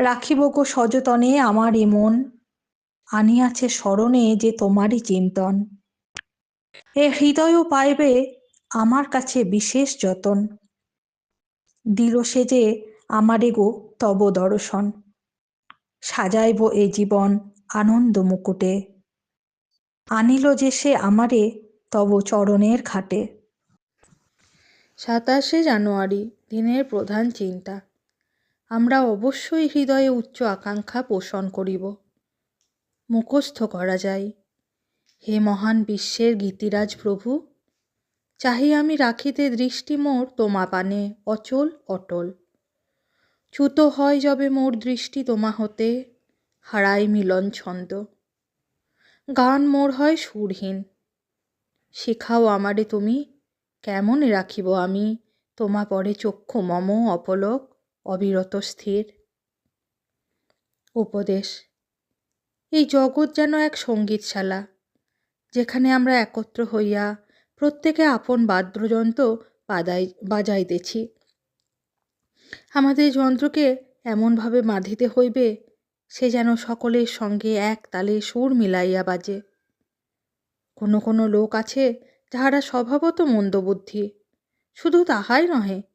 রাখিব গো সযতনে আমার এ মন। আনিয়াছে স্মরণে যে তোমারই চিন্তন। এ হৃদয়ও পাইবে আমার কাছে বিশেষ যতন। দিল সে যে আমারে গো তব দর্শন। সাজাইব এ জীবন আনন্দ মুকুটে। আনিল যে সে আমারে তব চরণের ঘাটে। সাতাশে জানুয়ারি, দিনের প্রধান চিন্তা। আমরা অবশ্যই হৃদয়ে উচ্চ আকাঙ্ক্ষা পোষণ করিব। মুখস্থ করা যায়। হে মহান বিশ্বের গীতিরাজ প্রভু, চাহি আমি রাখিতে দৃষ্টি মোর তোমা পানে অচল অটল। চ্যুত হয় যবে মোর দৃষ্টি তোমা হতে, হারাই মিলন ছন্দ। গান মোর হয় সুরহীন, শিখাও আমারে তুমি, কেমন রাখিব আমি তোমা পরে চক্ষু মম অপলক? অবিরত স্থির। উপদেশ, এই জগৎ যেন এক সঙ্গীতশালা, যেখানে আমরা একত্র হইয়া প্রত্যেকে আপন বাদ্যযন্ত্র বাদাই বাজাইতেছি। আমাদের যন্ত্রকে এমনভাবে বাঁধিতে হইবে, সে যেন সকলের সঙ্গে এক তালে সুর মিলাইয়া বাজে। কোনো কোনো লোক আছে যাহারা স্বভাবত মন্দবুদ্ধি, শুধু তাহাই নহে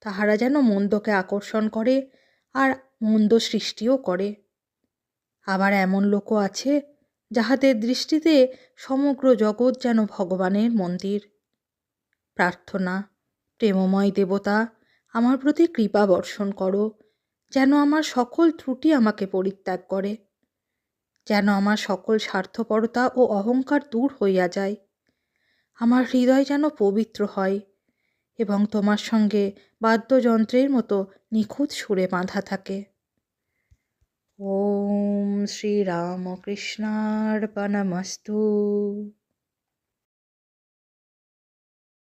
তাহারা যেন মন্দকে আকর্ষণ করে আর মন্দ সৃষ্টিও করে। আবার এমন লোকও আছে যাহাদের দৃষ্টিতে সমগ্র জগৎ যেন ভগবানের মন্দির। প্রার্থনা, প্রেমময় দেবতা, আমার প্রতি কৃপা বর্ষণ করো, যেন আমার সকল ত্রুটি আমাকে পরিত্যাগ করে, যেন আমার সকল স্বার্থপরতা ও অহংকার দূর হইয়া যায়। আমার হৃদয় যেন পবিত্র হয় এবং তোমার সঙ্গে বাদ্যযন্ত্রের মতো নিখুঁত সুরে বাঁধা থাকে। ওম শ্রীরামকৃষ্ণার্পণমস্তু।